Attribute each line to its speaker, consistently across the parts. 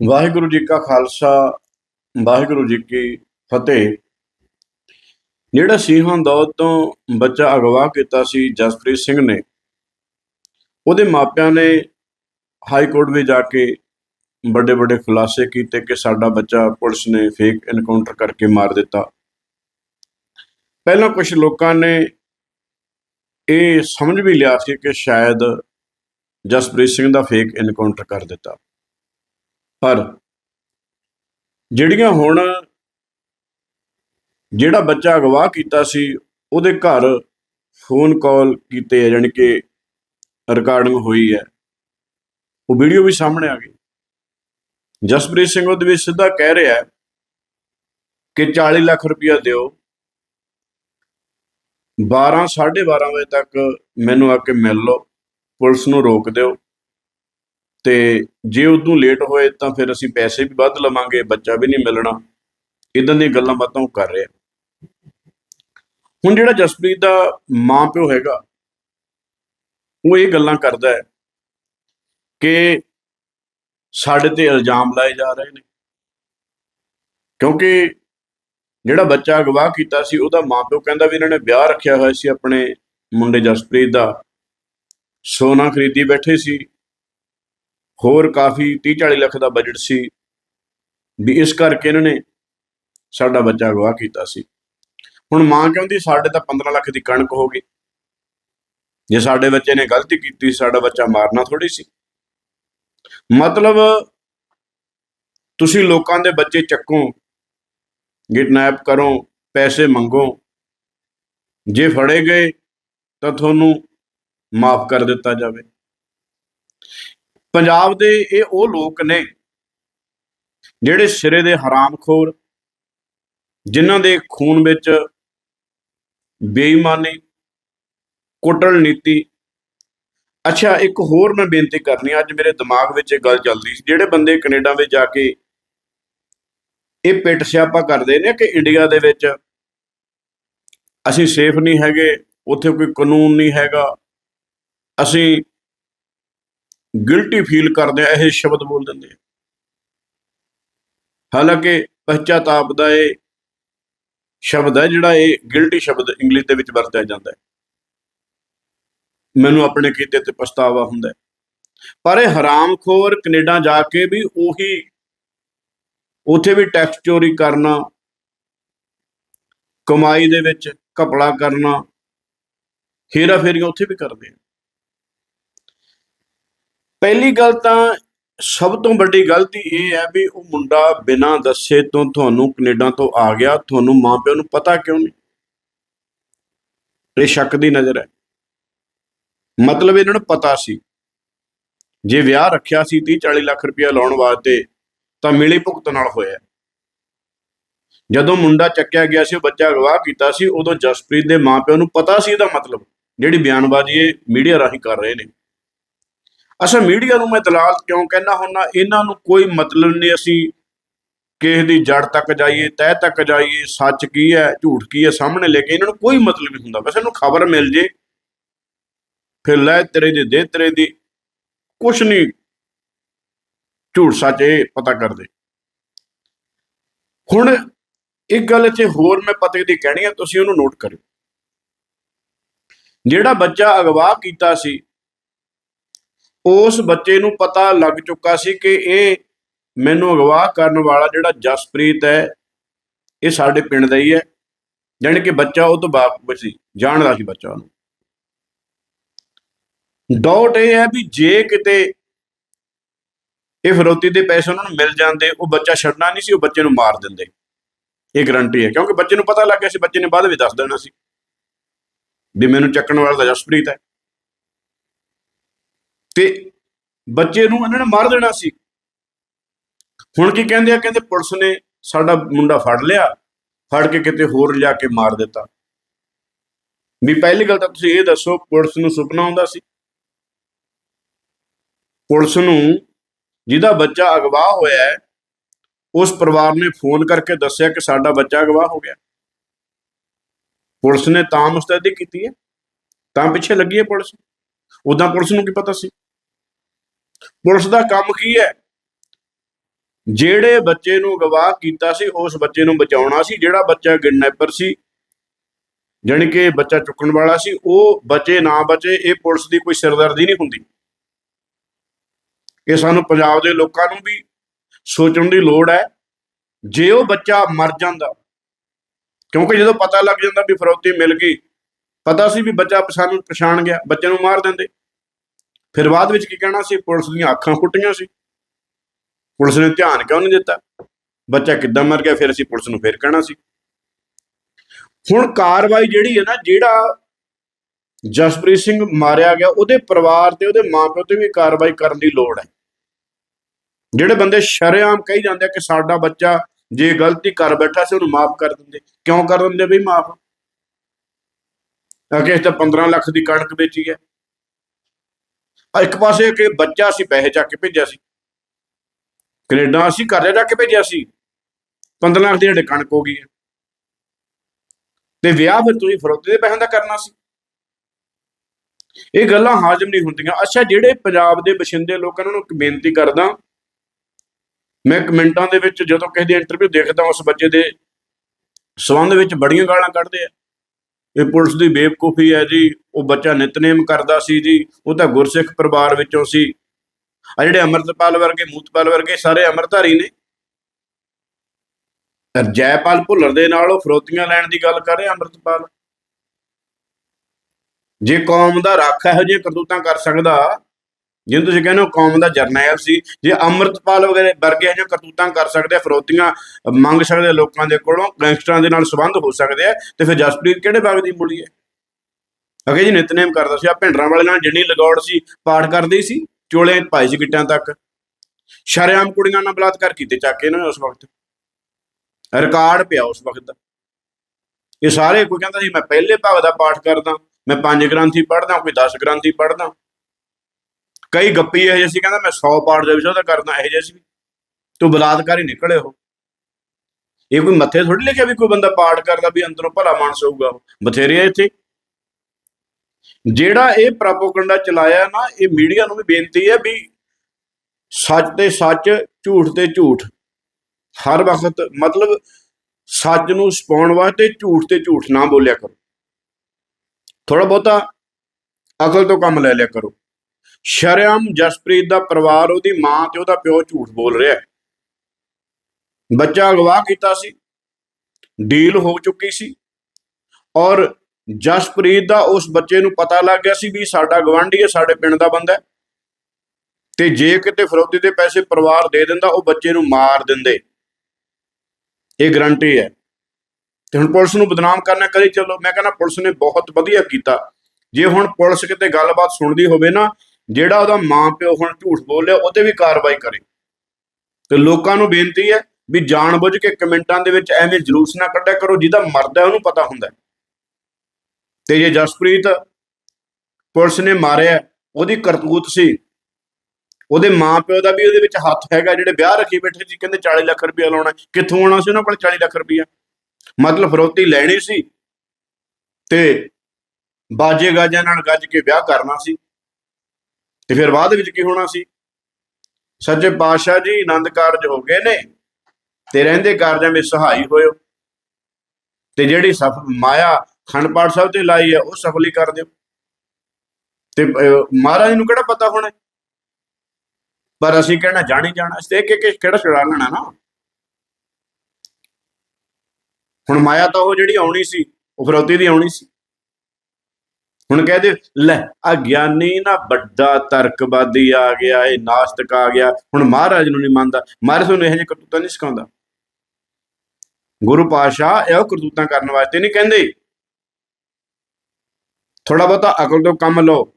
Speaker 1: ਵਾਹਿਗੁਰੂ ਜੀ ਕਾ ਖਾਲਸਾ, ਵਾਹਿਗੁਰੂ ਜੀ ਕੀ ਫਤਿਹ। ਜਿਹੜਾ ਸੀਹਾਂ ਦੌਦ ਤੋਂ ਬੱਚਾ ਅਗਵਾ ਕੀਤਾ ਸੀ ਜਸਪ੍ਰੀਤ ਸਿੰਘ ਨੇ, ਉਹਦੇ ਮਾਪਿਆਂ ਨੇ ਹਾਈ ਕੋਰਟ ਵਿੱਚ ਜਾ ਕੇ ਵੱਡੇ ਵੱਡੇ ਖੁਲਾਸੇ ਕੀਤੇ ਕਿ ਸਾਡਾ ਬੱਚਾ ਪੁਲਿਸ ਨੇ ਫੇਕ ਐਨਕਾਊਂਟਰ ਕਰਕੇ ਮਾਰ ਦਿੱਤਾ। ਪਹਿਲਾਂ ਕੁਝ ਲੋਕਾਂ ਨੇ ਇਹ ਸਮਝ ਵੀ ਲਿਆ ਸੀ ਕਿ ਸ਼ਾਇਦ ਜਸਪ੍ਰੀਤ ਸਿੰਘ ਦਾ ਫੇਕ ਐਨਕਾਊਂਟਰ ਕਰ ਦਿੱਤਾ। ਪਰ ਜਿਹੜੀਆਂ ਹੁਣ ਜਿਹੜਾ ਬੱਚਾ ਅਗਵਾ ਕੀਤਾ ਸੀ, ਉਹਦੇ ਘਰ ਫੋਨ ਕਾਲ ਕੀਤੇ ਆ, ਜਾਣੀ ਕਿ ਰਿਕਾਰਡਿੰਗ ਹੋਈ ਹੈ। ਉਹ ਵੀਡੀਓ ਵੀ ਸਾਹਮਣੇ ਆ ਗਈ। ਜਸਪ੍ਰੀਤ ਸਿੰਘ ਉਹਦੇ ਵਿੱਚ ਸਿੱਧਾ ਕਹਿ ਰਿਹਾ ਕਿ 40 ਲੱਖ ਰੁਪਇਆ ਦਿਓ। 12 12:30 ਵਜੇ ਤੱਕ ਮੈਨੂੰ ਆ ਕੇ ਮਿਲ ਲਓ। ਪੁਲਿਸ ਨੂੰ ਰੋਕ ਦਿਓ। ਤੇ ਜੇ ਉਦੋਂ ਲੇਟ ਹੋਏ ਤਾਂ ਫਿਰ ਅਸੀਂ ਪੈਸੇ ਵੀ ਵੱਧ ਲਵਾਂਗੇ, ਬੱਚਾ ਵੀ ਨਹੀਂ ਮਿਲਣਾ। ਇਦਾਂ ਦੀਆਂ ਗੱਲਾਂ ਬਾਤਾਂ ਉਹ ਕਰ ਰਿਹਾ। ਹੁਣ ਜਿਹੜਾ ਜਸਪ੍ਰੀਤ ਦਾ ਮਾਂ ਪਿਓ ਹੈਗਾ, ਉਹ ਇਹ ਗੱਲਾਂ ਕਰਦਾ ਹੈ ਕਿ ਸਾਡੇ ਤੇ ਇਲਜ਼ਾਮ ਲਾਏ ਜਾ ਰਹੇ ਨੇ। ਕਿਉਂਕਿ ਜਿਹੜਾ ਬੱਚਾ ਅਗਵਾ ਕੀਤਾ ਸੀ, ਉਹਦਾ ਮਾਪਿਓ ਕਹਿੰਦਾ ਵੀ ਇਹਨਾਂ ਨੇ ਵਿਆਹ ਰੱਖਿਆ ਹੋਇਆ ਸੀ ਆਪਣੇ ਮੁੰਡੇ ਜਸਪ੍ਰੀਤ ਦਾ। ਸੋਨਾ ਖਰੀਦੀ ਬੈਠੇ ਸੀ। ਹੋਰ ਕਾਫੀ 30 40 ਲੱਖ ਦਾ ਬਜਟ ਸੀ ਵੀ ਇਸ ਕਰਕੇ ਇਹਨਾਂ ਨੇ ਸਾਡਾ ਬੱਚਾ ਅਗਵਾ ਕੀਤਾ ਸੀ। ਹੁਣ ਮਾਂ ਕਹਿੰਦੀ ਸਾਡੇ ਤਾਂ 15 ਲੱਖ ਦੀ ਕਣਕ ਹੋ ਗਈ। ਜੇ ਸਾਡੇ ਬੱਚੇ ਨੇ ਗਲਤੀ ਕੀਤੀ, ਸਾਡਾ ਬੱਚਾ ਮਾਰਨਾ ਥੋੜੀ ਸੀ। ਮਤਲਬ ਤੁਸੀਂ ਲੋਕਾਂ ਦੇ ਬੱਚੇ ਚੱਕੋ, ਕਿਡਨੈਪ ਕਰੋ, ਪੈਸੇ ਮੰਗੋ। ਜੇ ਫੜੇ ਗਏ ਤਾਂ ਤੁਹਾਨੂੰ ਮਾਫ ਕਰ ਦਿੱਤਾ ਜਾਵੇ। ਪੰਜਾਬ ਦੇ ਇਹ ਉਹ ਲੋਕ ਨੇ ਜਿਹੜੇ ਸਿਰੇ ਦੇ ਹਰਾਮਖੋਰ, ਜਿਨ੍ਹਾਂ ਦੇ ਖੂਨ ਵਿੱਚ ਬੇਈਮਾਨੀ, ਕੁੱਟਣ ਨੀਤੀ। ਅੱਛਾ, ਇੱਕ ਹੋਰ ਮੈਂ ਬੇਨਤੀ ਕਰਨੀ, ਅੱਜ ਮੇਰੇ ਦਿਮਾਗ ਵਿੱਚ ਇਹ ਗੱਲ ਚੱਲਦੀ ਸੀ, ਜਿਹੜੇ ਬੰਦੇ ਕੈਨੇਡਾ ਵਿੱਚ ਜਾ ਕੇ ਇਹ ਪਿੱਟ ਸਿਆਪਾ ਕਰਦੇ ਨੇ ਕਿ ਇੰਡੀਆ ਦੇ ਵਿੱਚ ਅਸੀਂ ਸੇਫ ਨਹੀਂ ਹੈਗੇ, ਉੱਥੇ ਕੋਈ ਕਾਨੂੰਨ ਨਹੀਂ ਹੈਗਾ, ਅਸੀਂ ਗਿਲਟੀ ਫੀਲ ਕਰਦੇ ਆ, ਇਹ ਸ਼ਬਦ ਬੋਲ ਦਿੰਦੇ ਆ। ਹਾਲਾਂਕਿ ਪਛਤਾਪ ਦਾ ਇਹ ਸ਼ਬਦ ਹੈ, ਜਿਹੜਾ ਇਹ ਗਿਲਟੀ ਸ਼ਬਦ ਇੰਗਲਿਸ਼ ਦੇ ਵਿੱਚ ਵਰਤਿਆ ਜਾਂਦਾ ਹੈ। ਮੈਨੂੰ ਆਪਣੇ ਕੀਤੇ ਤੇ ਪਛਤਾਵਾ ਹੁੰਦਾ ਹੈ। ਪਰ ਇਹ ਹਰਾਮਖੋਰ ਕੈਨੇਡਾ ਜਾ ਕੇ ਵੀ ਉਹੀ, ਉੱਥੇ ਵੀ ਟੈਕਸ ਚੋਰੀ ਕਰਨਾ, ਕਮਾਈ ਦੇ ਵਿੱਚ ਘਪਲਾ ਕਰਨਾ ਹੇਰਾ ਫੇਰੀਆਂ ਉੱਥੇ ਵੀ ਕਰਦੇ ਆ। ਪਹਿਲੀ ਗੱਲ ਤਾਂ ਸਭ ਤੋਂ ਵੱਡੀ ਗਲਤੀ ਇਹ ਹੈ ਵੀ ਉਹ ਮੁੰਡਾ ਬਿਨਾਂ ਦੱਸੇ ਤੋਂ ਤੁਹਾਨੂੰ ਕੈਨੇਡਾ ਤੋਂ ਆ ਗਿਆ, ਤੁਹਾਨੂੰ ਮਾਪਿਆਂ ਨੂੰ ਪਤਾ ਕਿਉਂ ਨਹੀਂ? ਇਹ ਸ਼ੱਕ ਦੀ ਨਜ਼ਰ ਹੈ। ਮਤਲਬ ਇਹਨਾਂ ਨੂੰ ਪਤਾ ਸੀ। ਜੇ ਵਿਆਹ ਰੱਖਿਆ ਸੀ 30 40 ਲੱਖ ਰੁਪਇਆ ਲਾਉਣ ਵਾਸਤੇ, ਤਾਂ ਮਿਲੀ ਭੁਗਤ ਨਾਲ ਹੋਇਆ। ਜਦੋਂ ਮੁੰਡਾ ਚੱਕਿਆ ਗਿਆ ਸੀ, ਉਹ ਬੱਚਾ ਅਗਵਾ ਕੀਤਾ ਸੀ, ਉਦੋਂ ਜਸਪ੍ਰੀਤ ਦੇ ਮਾਪਿਆਂ ਨੂੰ ਪਤਾ ਸੀ ਇਹਦਾ ਮਤਲਬ। ਜਿਹੜੀ ਬਿਆਨਬਾਜ਼ੀ ਇਹ ਮੀਡੀਆ ਰਾਹੀਂ ਕਰ ਰਹੇ ਨੇ। ਅਸਾਂ ਮੀਡੀਆ ਨੂੰ ਮੈਂ ਦਲਾਲ ਕਿਉਂ ਕਹਿਣਾ ਹੁੰਨਾ ਇਹਨਾਂ ਨੂੰ ਕੋਈ ਮਤਲਬ ਨਹੀਂ ਅਸੀਂ ਕਿਸੇ ਦੀ ਜੜ ਤੱਕ ਜਾਈਏ, ਤਹਿ ਤੱਕ ਜਾਈਏ, ਸੱਚ ਕੀ ਹੈ, ਝੂਠ ਕੀ ਹੈ, ਸਾਹਮਣੇ ਲੈ ਕੇ ਇਹਨਾਂ ਨੂੰ ਕੋਈ ਮਤਲਬ ਨਹੀਂ ਹੁੰਦਾ। ਬਸ ਇਹਨੂੰ ਖਬਰ ਮਿਲ ਜੇ, ਫਿਰ ਲੈ ਤੇਰੇ ਦੀ, ਦੇ ਤੇਰੇ ਦੀ, ਕੁਛ ਨਹੀਂ। ਝੂਠ ਸੱਚ ਇਹ ਪਤਾ ਕਰਦੇ। ਹੁਣ ਇੱਕ ਗੱਲ ਇੱਥੇ ਹੋਰ ਮੈਂ ਪਤੇ ਦੀ ਕਹਿਣੀ ਹੈ ਤੁਸੀਂ ਉਹਨੂੰ ਨੋਟ ਕਰਿਓ। ਜਿਹੜਾ ਬੱਚਾ ਅਗਵਾ ਕੀਤਾ ਸੀ ਉਸ ਬੱਚੇ ਨੂੰ ਪਤਾ ਲੱਗ ਚੁੱਕਾ ਸੀ ਕਿ ਇਹ ਮੈਨੂੰ ਅਗਵਾ ਕਰਨ ਵਾਲਾ ਜਿਹੜਾ ਜਸਪ੍ਰੀਤ ਹੈ, ਇਹ ਸਾਡੇ ਪਿੰਡ ਦਾ ਹੀ ਹੈ। ਜਾਣੀ ਕਿ ਬੱਚਾ ਉਹ ਤੋਂ ਬਾਪ ਸੀ, ਜਾਣਦਾ ਸੀ ਬੱਚਾ ਉਹਨੂੰ। ਡਾਊਟ ਇਹ ਹੈ ਵੀ ਜੇ ਕਿਤੇ ਇਹ ਫਰੋਤੀ ਦੇ ਪੈਸੇ ਉਹਨਾਂ ਨੂੰ ਮਿਲ ਜਾਂਦੇ, ਉਹ ਬੱਚਾ ਛੱਡਣਾ ਨਹੀਂ ਸੀ, ਉਹ ਬੱਚੇ ਨੂੰ ਮਾਰ ਦਿੰਦੇ। ਇਹ ਗਰੰਟੀ ਹੈ, ਕਿਉਂਕਿ ਬੱਚੇ ਨੂੰ ਪਤਾ ਲੱਗ ਗਿਆ ਸੀ, ਬੱਚੇ ਨੇ ਬਾਅਦ ਵਿੱਚ ਦੱਸ ਦੇਣਾ ਸੀ। ਵੀ ਮੈਨੂੰ ਚੱਕਣ ਵਾਲਾ ਤਾਂ ਜਸਪ੍ਰੀਤ ਹੈ। ਤੇ ਬੱਚੇ ਨੂੰ ਇਹਨਾਂ ਨੇ ਮਾਰ ਦੇਣਾ ਸੀ। ਹੁਣ ਕੀ ਕਹਿੰਦੇ ਆ? ਕਹਿੰਦੇ ਪੁਲਿਸ ਨੇ ਸਾਡਾ ਮੁੰਡਾ ਫੜ ਲਿਆ, ਫੜ ਕੇ ਕਿਤੇ ਹੋਰ ਲਿਆ ਕੇ ਮਾਰ ਦਿੱਤਾ। ਵੀ ਪਹਿਲੀ ਗੱਲ ਤਾਂ ਤੁਸੀਂ ਇਹ ਦੱਸੋ, ਪੁਲਿਸ ਨੂੰ ਸੁਪਨਾ ਆਉਂਦਾ ਸੀ। ਪੁਲਿਸ ਨੂੰ ਜਿਹਦਾ ਬੱਚਾ ਅਗਵਾ ਹੋਇਆ ਹੈ, ਉਸ ਪਰਿਵਾਰ ਨੇ ਫੋਨ ਕਰਕੇ ਦੱਸਿਆ ਕਿ ਸਾਡਾ ਬੱਚਾ ਅਗਵਾ ਹੋ ਗਿਆ। ਪੁਲਿਸ ਨੇ ਤਾਂ ਮੁਸਤੈਦੀ ਕੀਤੀ ਹੈ। ਤਾਂ ਪਿੱਛੇ ਲੱਗੀ ਹੈ ਪੁਲਿਸ। ਉਦਾਂ ਪੁਲਿਸ ਨੂੰ ਕੀ ਪਤਾ ਸੀ? ਪੁਲਿਸ ਦਾ ਕੰਮ ਕੀ ਹੈ? ਜਿਹੜੇ ਬੱਚੇ ਨੂੰ ਗਵਾਹ ਕੀਤਾ ਸੀ, ਉਸ ਬੱਚੇ ਨੂੰ ਬਚਾਉਣਾ ਸੀ, ਜਿਹੜਾ ਬੱਚਾ ਕਿਡਨੈਪਰ ਸੀ, ਜਾਣੀ ਕਿ ਬੱਚਾ ਚੁੱਕਣ ਵਾਲਾ ਸੀ, ਉਹ ਬਚੇ ਨਾ ਬਚੇ, ਇਹ ਪੁਲਿਸ ਦੀ ਕੋਈ ਸਿਰਦਰਦੀ ਨਹੀਂ ਹੁੰਦੀ। ਇਹ ਸਾਨੂੰ ਪੰਜਾਬ ਦੇ ਲੋਕਾਂ ਨੂੰ ਵੀ ਸੋਚਣ ਦੀ ਲੋੜ ਹੈ। ਜੇ ਉਹ ਬੱਚਾ ਮਰ ਜਾਂਦਾ, ਕਿਉਂਕਿ ਜਦੋਂ ਪਤਾ ਲੱਗ ਜਾਂਦਾ ਵੀ ਫਰੋਤੀ ਮਿਲ ਗਈ, ਪਤਾ ਸੀ ਵੀ ਬੱਚਾ ਸਾਨੂੰ ਪਛਾਣ ਗਿਆ, ਬੱਚੇ ਨੂੰ ਮਾਰ ਦਿੰਦੇ। ਫਿਰ ਬਾਅਦ ਵਿੱਚ ਕੀ ਕਹਿਣਾ ਸੀ? ਪੁਲਿਸ ਦੀਆਂ ਅੱਖਾਂ ਫੁੱਟੀਆਂ ਸੀ। ਪੁਲਿਸ ਨੇ ਧਿਆਨ ਕਿਉਂ ਨਹੀਂ ਦਿੱਤਾ? ਬੱਚਾ ਕਿੱਦਾਂ ਮਰ ਗਿਆ? ਫਿਰ ਅਸੀਂ ਪੁਲਿਸ ਨੂੰ ਫਿਰ ਕਹਿਣਾ ਸੀ। ਹੁਣ ਕਾਰਵਾਈ ਜਿਹੜੀ ਹੈ ਨਾ, ਜਿਹੜਾ ਜਸਪ੍ਰੀਤ ਸਿੰਘ ਮਾਰਿਆ ਗਿਆ, ਉਹਦੇ ਪਰਿਵਾਰ ਤੇ, ਉਹਦੇ ਮਾਪਿਓ ਤੇ ਵੀ ਕਾਰਵਾਈ ਕਰਨ ਦੀ ਲੋੜ ਹੈ। ਜਿਹੜੇ ਬੰਦੇ ਸ਼ਰੇਆਮ ਕਹੀ ਜਾਂਦੇ ਆ ਕਿ ਸਾਡਾ ਬੱਚਾ ਜੇ ਗਲਤੀ ਕਰ ਬੈਠਾ ਸੀ, ਉਹਨੂੰ ਮਾਫ ਕਰ ਦਿੰਦੇ। ਕਿਉਂ ਕਰ ਦਿੰਦੇ ਬਈ ਮਾਫ? ਅਗੇ ਇਸ ਤਾਂ 15 ਲੱਖ ਦੀ ਕਣਕ ਵੇਚੀ ਹੈ। ਇੱਕ ਪਾਸੇ ਕਿ ਬੱਚਾ ਸੀ, ਪੈਸੇ ਚੱਕ ਕੇ ਭੇਜਿਆ ਸੀ। ਕੈਨੇਡਾ ਅਸੀਂ ਘਰ ਜਾ ਕੇ ਭੇਜਿਆ ਸੀ। 15 ਲੱਖ ਦੀ ਸਾਡੇ ਕਣਕ ਹੋ ਗਈ ਹੈ। ਤੇ ਵਿਆਹ ਫਿਰ ਤੁਸੀਂ ਫਰੋਤੇ ਦੇ ਪੈਸਿਆਂ ਦਾ ਕਰਨਾ ਸੀ। ਇਹ ਗੱਲਾਂ ਹਾਜ਼ਮ ਨਹੀਂ ਹੁੰਦੀਆਂ। ਅੱਛਾ, ਜਿਹੜੇ ਪੰਜਾਬ ਦੇ ਬਸ਼ਿੰਦੇ ਲੋਕਾਂ ਨੂੰ ਇੱਕ ਬੇਨਤੀ ਕਰਦਾ। ਮੈਂ ਕਮੈਂਟਾਂ ਦੇ ਵਿੱਚ ਜਦੋਂ ਕਿਸੇ ਦੀ ਇੰਟਰਵਿਊ ਦੇਖਦਾ, ਉਸ ਬੱਚੇ ਦੇ ਸਬੰਧ ਵਿੱਚ ਬੜੀਆਂ ਗਾਲਾਂ ਕੱਢਦੇ ਆ। ਇਹ ਪੁਲਿਸ ਦੀ ਬੇਵਕੂਫੀ ਹੈ ਜੀ, ਉਹ ਬੱਚਾ ਨਿਤਨੇਮ ਕਰਦਾ ਸੀ ਜੀ, ਉਹ ਤਾਂ ਗੁਰਸਿੱਖ ਪਰਿਵਾਰ ਵਿੱਚੋਂ ਸੀ। ਆ ਜਿਹੜੇ ਅਮਰਤਪਾਲ ਵਰਗੇ, ਮੂਤਪਾਲ ਵਰਗੇ ਸਾਰੇ ਅਮਰਧਾਰੀ ਨੇ। ਤਾਂ ਜੈਪਾਲ ਭੁੱਲਰ ਦੇ ਨਾਲ ਉਹ ਫਰੋਤੀਆਂ ਲੈਣ ਦੀ ਗੱਲ ਕਰ ਰਿਹਾ ਅਮਰਤਪਾਲ। ਜੇ ਕੌਮ ਦਾ ਰੱਖ ਇਹੋ ਜਿਹੀਆਂ ਕਰਤੂਤਾਂ ਕਰ ਸਕਦਾ ਜਿਹਨੂੰ ਤੁਸੀਂ ਕਹਿੰਦੇ ਹੋ, ਕੌਮ ਦਾ ਜਰਨੈਲ ਸੀ। ਜੇ ਅਮਰਤਪਾਲ ਵਗੈਰੇ ਵਰਗੇ ਇਹੋ ਜਿਹੀਆਂ ਕਰਤੂਤਾਂ ਕਰ ਸਕਦੇ ਫਰੋਤੀਆਂ ਮੰਗ ਸਕਦੇ ਆ ਲੋਕਾਂ ਦੇ ਕੋਲੋਂ, ਗੈਂਗਸਟਰਾਂ ਦੇ ਨਾਲ ਸੰਬੰਧ ਹੋ ਸਕਦੇ ਆ, ਤੇ ਫਿਰ ਜਸਪ੍ਰੀਤ ਕਿਹੜੇ ਬਾਗ ਦੀ ਮੁੜੀ ਹੈ? ਅਗੇ ਜੀ ਨਿਤਨੇਮ ਕਰਦਾ ਸੀ ਆ ਭਿੰਡਰਾਂ ਵਾਲੇ ਨਾਲ ਜਿੰਨੀ ਲਗੌੜ ਸੀ, ਪਾਠ ਕਰਦੇ ਸੀ, ਚੋਲੇ ਭਾਈ ਸੀ ਗਿੱਟਾਂ ਤੱਕ। ਸ਼ਰੇਆਮ ਕੁੜੀਆਂ ਨਾਲ ਬਲਾਤਕਾਰ ਕੀਤੇ ਚੱਕ ਕੇ ਇਹਨਾਂ ਨੇ ਉਸ ਵਕਤ। ਰਿਕਾਰਡ ਪਿਆ ਉਸ ਵਕਤ। ਦਾ ਇਹ ਸਾਰੇ ਕੋਈ ਕਹਿੰਦਾ ਸੀ, ਮੈਂ ਪਹਿਲੇ ਭਾਗ ਦਾ ਪਾਠ ਕਰਦਾ, ਮੈਂ ਪੰਜ ਗ੍ਰੰਥੀ ਪੜ੍ਹਦਾ, ਕੋਈ 10 ਗ੍ਰੰਥੀ ਪੜ੍ਹਦਾ। ਕਈ ਗੱਪੀ ਇਹ ਜਿਹੇ ਸੀ, ਕਹਿੰਦਾ ਮੈਂ 100 ਪਾਠ ਦੇ ਵਿੱਚ ਉਹਦਾ ਕਰਦਾ ਇਹ ਜਿਹੇ ਸੀ। ਤੂੰ ਬਲਾਤਕਾਰੀ ਨਿਕਲੇ ਹੋ। ਇਹ ਕੋਈ ਮੱਥੇ ਥੋੜੀ ਲਿਖਿਆ ਵੀ ਕੋਈ ਬੰਦਾ ਪਾਠ ਕਰਦਾ ਵੀ ਅੰਦਰੋਂ ਭਲਾ ਮਾਨਸ ਹੋਊਗਾ ਬਥੇਰੇ ਇੱਥੇ। ਜਿਹੜਾ ਇਹ ਪ੍ਰੋਪਗੈਂਡਾ ਚਲਾਇਆ ਨਾ, ਇਹ ਮੀਡੀਆ ਨੂੰ ਵੀ ਬੇਨਤੀ ਹੈ ਵੀ ਸੱਚ ਤੇ ਸੱਚ, ਝੂਠ ਤੇ ਝੂਠ। ਹਰ ਵਕਤ ਮਤਲਬ ਸੱਚ ਨੂੰ ਛਪਾਉਣ ਵਾਸਤੇ ਝੂਠ ਤੇ ਝੂਠ ਨਾ ਬੋਲਿਆ ਕਰੋ। ਥੋੜਾ ਬਹੁਤਾ ਅਕਲ ਤੋਂ ਕੰਮ ਲੈ ਲਿਆ ਕਰੋ। ਸ਼ਰਮ ਜਸਪ੍ਰੀਤ ਦਾ ਪਰਿਵਾਰ, ਉਹਦੀ ਮਾਂ ਤੇ ਉਹਦਾ ਪਿਓ ਝੂਠ ਬੋਲ ਰਿਹਾ ਬੱਚਾ ਅਗਵਾ ਕੀਤਾ ਸੀ ਡੀਲ ਹੋ ਚੁੱਕੀ ਸੀ ਔਰ ਜਸਪ੍ਰੀਤ ਦਾ ਉਸ ਬੱਚੇ ਨੂੰ ਪਤਾ ਲੱਗ ਗਿਆ ਸੀ ਵੀ ਸਾਡਾ ਗਵਾਂਢੀ ਹੈ, ਸਾਡੇ ਪਿੰਡ ਦਾ ਬੰਦਾ ਤੇ ਜੇ ਕਿਤੇ ਫਰੋਤੀ ਦੇ ਪੈਸੇ ਪਰਿਵਾਰ ਦੇ ਦਿੰਦਾ, ਉਹ ਬੱਚੇ ਨੂੰ ਮਾਰ ਦਿੰਦੇ। ਇਹ ਗਰੰਟੀ ਹੈ। ਤੇ ਹੁਣ ਪੁਲਿਸ ਨੂੰ ਬਦਨਾਮ ਕਰਨਾ ਕਰੀ ਚਲੋ, ਮੈਂ ਕਹਿੰਦਾ ਪੁਲਿਸ ਨੇ ਬਹੁਤ ਵਧੀਆ ਕੀਤਾ। ਜੇ ਹੁਣ ਪੁਲਿਸ ਕਿਤੇ ਗੱਲਬਾਤ ਸੁਣਦੀ ਹੋਵੇ ਨਾ ਜਿਹੜਾ ਉਹਦਾ ਮਾਂ ਪਿਓ ਹੁਣ ਝੂਠ ਬੋਲਿਆ ਉਹਤੇ ਵੀ ਕਾਰਵਾਈ ਕਰੇ। ਤੇ ਲੋਕਾਂ ਨੂੰ ਬੇਨਤੀ ਹੈ ਵੀ ਜਾਣਬੁੱਝ ਕੇ ਕਮੈਂਟਾਂ ਦੇ ਵਿੱਚ ਐਵੇਂ ਜਲੂਸ ਨਾ ਕੱਢਿਆ ਕਰੋ, ਜਿਹਦਾ ਮਰਦਾ ਉਹਨੂੰ ਪਤਾ ਹੁੰਦਾ ਤੇ ਜੇ ਜਸਪ੍ਰੀਤ ਪੁਲਿਸ ਨੇ ਮਾਰਿਆ, ਉਹਦੀ ਕਰਤੂਤ ਸੀ। ਉਹਦੇ ਮਾਂ ਪਿਓ ਦਾ ਵੀ ਉਹਦੇ ਵਿੱਚ ਹੱਥ ਹੈਗਾ, ਜਿਹੜੇ ਵਿਆਹ ਰੱਖੀ ਬੈਠੇ ਸੀ, ਕਹਿੰਦੇ 40 ਲੱਖ ਰੁਪਇਆ ਲਾਉਣਾ ਕਿੱਥੋਂ ਆਉਣਾ ਸੀ ਉਹਨਾਂ ਕੋਲ? 40 ਲੱਖ ਰੁਪਇਆ। ਮਤਲਬ ਫਰੋਤੀ ਲੈਣੀ ਸੀ ਤੇ ਬਾਜੇ ਗਾਜਿਆਂ ਨਾਲ ਗੱਜ ਕੇ ਵਿਆਹ ਕਰਨਾ ਸੀ। ਤੇ ਫਿਰ ਬਾਅਦ ਵਿੱਚ ਕੀ ਹੋਣਾ ਸੀ? ਸੱਚੇ ਪਾਤਸ਼ਾਹ ਜੀ, ਆਨੰਦ ਕਾਰਜ ਹੋ ਗਏ ਨੇ ਤੇ ਰਹਿੰਦੇ ਕਾਰਜਾਂ ਵਿੱਚ ਸਹਾਈ ਹੋਇਓ। ਤੇ ਜਿਹੜੀ ਸਫ, ਮਾਇਆ ਖੰਡ ਪਾਠ ਸਾਹਿਬ ਤੇ ਲਾਈ ਹੈ, ਉਹ ਸਫਲੀ ਕਰ ਦਿਓ। ਤੇ ਮਹਾਰਾਜ ਨੂੰ ਕਿਹੜਾ ਪਤਾ ਹੋਣਾ? ਪਰ ਅਸੀਂ ਕਹਿਣਾ, ਜਾਣੀ ਜਾਣਾ। ਅਸੀਂ ਕਿ ਕਿ ਕਿਹੜਾ ਛੁਡਾ ਲੈਣਾ ਨਾ? ਹੁਣ ਮਾਇਆ ਤਾਂ ਉਹ ਜਿਹੜੀ ਆਉਣੀ ਸੀ, ਉਹ ਫਰੋਤੀ ਦੀ ਆਉਣੀ ਸੀ। ਹੁਣ ਕਹਦੇ ਲੈ, ਆ ਗਿਆਨੀ ਨਾ ਵੱਡਾ ਤਰਕਵਾਦੀ ਆ ਗਿਆ, ਇਹ ਨਾਸਤਕ ਆ ਗਿਆ। ਹੁਣ ਮਹਾਰਾਜ ਨੂੰ ਨਹੀਂ ਮੰਨਦਾ। ਮਹਾਰਾਜ ਨੂੰ ਇਹੋ ਜਿਹੇ ਕਰਤੂਤਾਂ ਨਹੀਂ ਸਿਖਾਉਂਦਾ। ਗੁਰੂ ਪਾਤਸ਼ਾਹ ਇਹੋ ਕਰਤੂਤਾਂ ਕਰਨ ਵਾਸਤੇ ਨਹੀਂ ਕਹਿੰਦੇ। ਥੋੜਾ ਬਹੁਤਾ ਅਕਲ ਤੋਂ ਕੰਮ ਲਓ।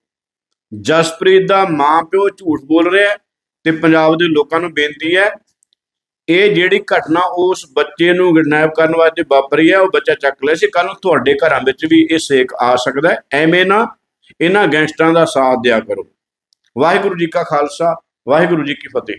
Speaker 1: ਜਸਪ੍ਰੀਤ ਦਾ ਮਾਂ ਪਿਓ ਝੂਠ ਬੋਲ ਰਿਹਾ ਤੇ ਪੰਜਾਬ ਦੇ ਲੋਕਾਂ ਨੂੰ ਬੇਨਤੀ ਹੈ ਇਹ ਜਿਹੜੀ ਘਟਨਾ ਉਸ ਬੱਚੇ ਨੂੰ ਕਿਡਨੈਪ ਕਰਨ ਵਾਸਤੇ ਵਾਪਰੀ ਹੈ, ਉਹ ਬੱਚਾ ਚੱਕ ਲਿਆ ਸੀ। ਕੱਲ ਨੂੰ ਤੁਹਾਡੇ ਘਰਾਂ ਵਿੱਚ ਵੀ ਇਹ ਸੇਕ ਆ ਸਕਦਾ ਹੈ। ਐਵੇਂ ਨਾ ਇਹਨਾਂ ਗੈਂਗਸਟਰਾਂ ਦਾ ਸਾਥ ਦਿਆ ਕਰੋ। ਵਾਹਿਗੁਰੂ ਜੀ ਕਾ ਖਾਲਸਾ, ਵਾਹਿਗੁਰੂ ਜੀ ਕੀ ਫਤਿਹ।